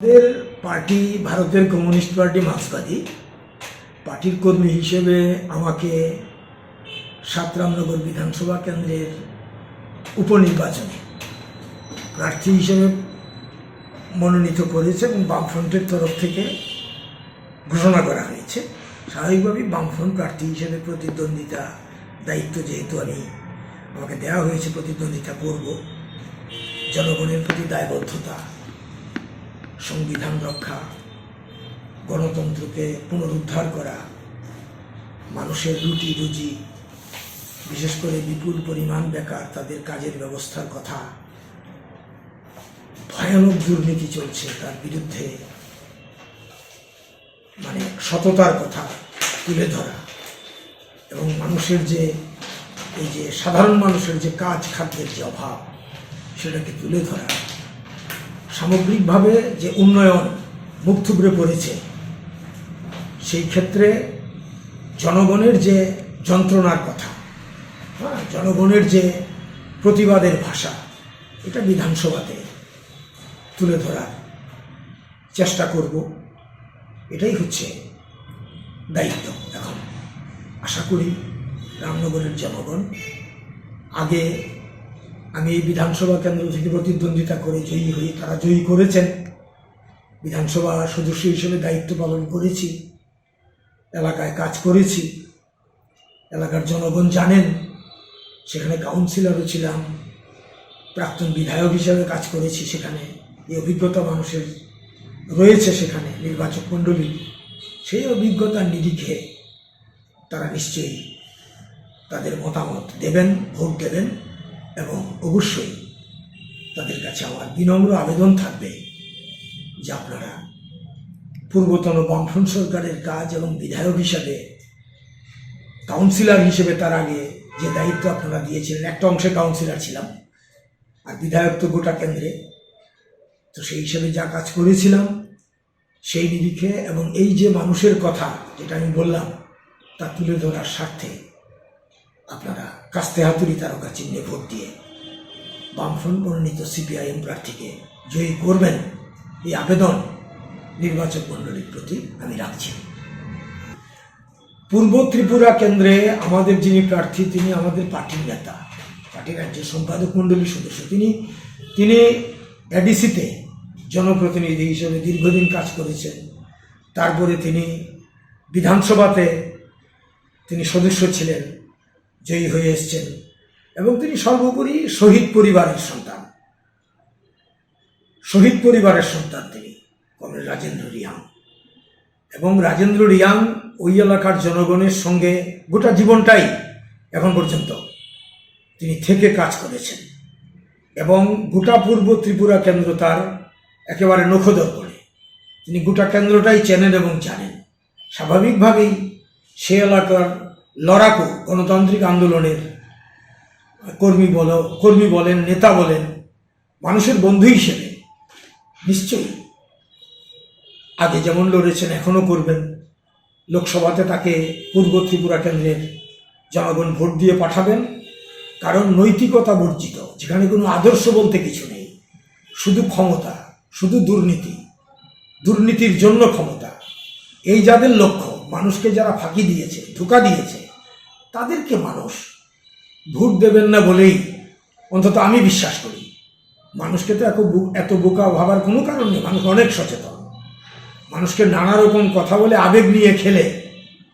আমাদের পার্টি, ভারতের communist party মার্ক্সবাদী। পার্টির কর্মী হিসেবে আমাকে সাতরামনগর বিধানসভা কেন্দ্রের উপনির্বাচনে প্রার্থী হিসেবে মনোনীত করেছে এবং বামফ্রন্টের তরফ থেকে ঘোষণা করা হয়েছে। স্বাভাবিকভাবেই বামফ্রন্ট প্রার্থী হিসেবে প্রতিদ্বন্দ্বিতা দায়িত্ব যেহেতু আমি, আমাকে দেওয়া হয়েছে প্রতিদ্বন্দ্বিতা করব। জনগণের প্রতি দায়বদ্ধতা সংবিধান রক্ষা, গণতন্ত্রকে পুনরুদ্ধার করা, মানুষের রুটি রুজি, বিশেষ করে বিপুল পরিমাণ বেকার তাদের কাজের ব্যবস্থার কথা। ভয়ানক দুর্নীতি চলছে তার বিরুদ্ধে। মানে সততার কথা তুলে ধরা এবং মানুষের যে, এই যে সাধারণ মানুষের যে কাজ খাদ্যের যে অভাব, সেটাকে তুলে ধরা। সামগ্রিকভাবে যে উন্নয়ন মুখ থুবড়ে পড়েছে, সেই ক্ষেত্রে জনগণের যে যন্ত্রণার কথা হ্যাঁ জনগণের যে প্রতিবাদের ভাষা, এটা বিধানসভাতে তুলে ধরার চেষ্টা করব। এটাই হচ্ছে দায়িত্ব এখন। আশা করি রামনগরের জনগণ আগে আমি এই বিধানসভা কেন্দ্র থেকে প্রতিদ্বন্দ্বিতা করে জয়ী হয়ে তারা জয়ী করেছেন। বিধানসভা সদস্য হিসেবে দায়িত্ব পালন করেছি। এলাকায় কাজ করেছি। এলাকার জনগণ জানেন, সেখানে কাউন্সিলরও ছিলাম। প্রাক্তন বিধায়ক হিসেবে কাজ করেছি সেখানে। এই অভিজ্ঞতা মানুষের রয়েছে সেখানে, নির্বাচক মণ্ডলী। সেই অভিজ্ঞতার নিরিখে তারা নিশ্চয়ই তাদের মতামত দেবেন, ভোট দেবেন। এবং অবশ্যই তাদের কাছে আমার বিনম্র আবেদন থাকবে যে আপনারা পূর্বতন বামফ্রন্ট সরকারের কাজ এবং বিধায়ক হিসাবে কাউন্সিলর হিসেবে তার আগে যে দায়িত্ব আপনারা দিয়েছিলেন, একটা অংশে কাউন্সিলর ছিলাম আর বিধায়ক তো গোটা কেন্দ্রে। তো সেই হিসেবে যা কাজ করেছিলাম সেই নিরিখে এবং এই যে মানুষের কথা যেটা আমি বললাম তা তুলে ধরার স্বার্থে আপনারা কাস্তে হাতুড়ি তারকা চিহ্নে ভোট দিয়ে বামফ্রন্ট মনোনীত সিপিআইএম প্রার্থীকে জয়ী করবেন, এই আবেদন নির্বাচক মণ্ডলীর প্রতি আমি রাখছি। পূর্ব ত্রিপুরা কেন্দ্রে আমাদের যিনি প্রার্থী, তিনি আমাদের পার্টির নেতা, পার্টির রাজ্য সম্পাদক মণ্ডলীর সদস্য। তিনি তিনি এডিসিতে জনপ্রতিনিধি হিসেবে দীর্ঘদিন কাজ করেছেন। তারপরে তিনি বিধানসভাতে তিনি সদস্য ছিলেন। জয়ী হয়ে এসছেন এবং তিনি সর্বোপরি শহীদ পরিবারের সন্তান। শহীদ পরিবারের সন্তান তিনি কমরেড রাজেন্দ্র রিয়াং। এবং রাজেন্দ্র রিয়াং ওই এলাকার জনগণের সঙ্গে গোটা জীবনটাই এখন পর্যন্ত তিনি থেকে কাজ করেছেন এবং গোটা পূর্ব ত্রিপুরা কেন্দ্র তার একেবারে নখদর করে তিনি গোটা কেন্দ্রটাই চেনেন এবং জানেন। স্বাভাবিকভাবেই সে এলাকার লড়াকু গণতান্ত্রিক আন্দোলনের কর্মী বল, কর্মী বলেন, নেতা বলেন, মানুষের বন্ধু হিসেবে নিশ্চয়ই আগে যেমন লড়েছেন, এখনও করবেন। লোকসভাতে তাকে পূর্ব ত্রিপুরা কেন্দ্রের জনগণ ভোট দিয়ে পাঠাবেন। কারণ নৈতিকতা বর্জিত, যেখানে কোনো আদর্শ বলতে কিছু নেই। শুধু ক্ষমতা, শুধু দুর্নীতি, দুর্নীতির জন্য ক্ষমতা। এই যাদের লক্ষ্য, মানুষকে যারা ফাঁকি দিয়েছে, ধোকা দিয়েছে তাদেরকে মানুষ ভোট দেবেন না বলেই অন্তত আমি বিশ্বাস করি। মানুষকে তো এত এত বোকা ভাবার কোনো কারণ নেই, মানুষ অনেক সচেতন। মানুষকে নানা রকম কথা বলে আবেগ নিয়ে খেলে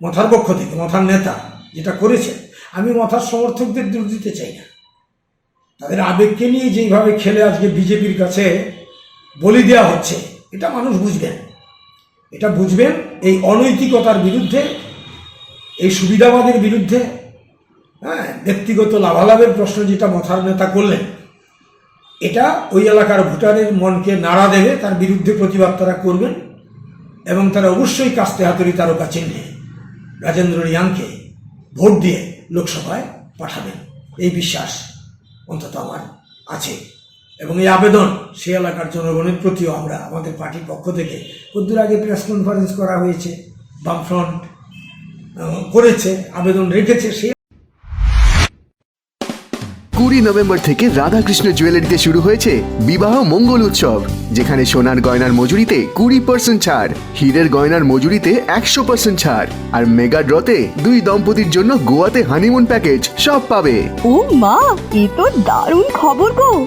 মথার পক্ষ থেকে, মথার নেতা যেটা করেছে, আমি মথার সমর্থকদের দূর দিতে চাই না। তাদের আবেগকে নিয়ে যেইভাবে খেলে আজকে বিজেপির কাছে বলি দেওয়া হচ্ছে, এটা মানুষ বুঝবেন। এটা বুঝবেন এই অনৈতিকতার বিরুদ্ধে এই সুবিধাবাদের বিরুদ্ধে হ্যাঁ ব্যক্তিগত লাভালাভের প্রশ্ন যেটা মথার নেতা করলেন, এটা ওই এলাকার ভোটারের মনকে নাড়া দেবে, তার বিরুদ্ধে প্রতিবাদ তারা করবেন এবং তারা অবশ্যই কাস্তে হাতুড়ি তারকা চিহ্নে রাজেন্দ্র রিয়াংকে ভোট দিয়ে লোকসভায় পাঠাবেন। এই বিশ্বাস অন্তত আমার আছে। এবং এই আবেদন সে এলাকার জনগণের প্রতিও আমরা আমাদের পার্টির পক্ষ থেকে কদ্দূর আগে প্রেস কনফারেন্স করা হয়েছে, বামফ্রন্ট করেছে আবেদন রেখেছে সেই কুড়ি নভেম্বর থেকে রাধাকৃষ্ণ জুয়েলারিতে শুরু হয়েছে বিবাহ মঙ্গল উৎসব যেখানে সোনার গয়নার মজুরিতে কুড়ি পার্সেন্ট ছাড় হীরের গয়নার মজুরিতে একশো পার্সেন্ট ছাড় আর মেগা ড্রতে দুই দম্পতির জন্য গোয়াতে হানিমুন প্যাকেজ সব পাবে। ও মা এ তো দারুণ খবর গো।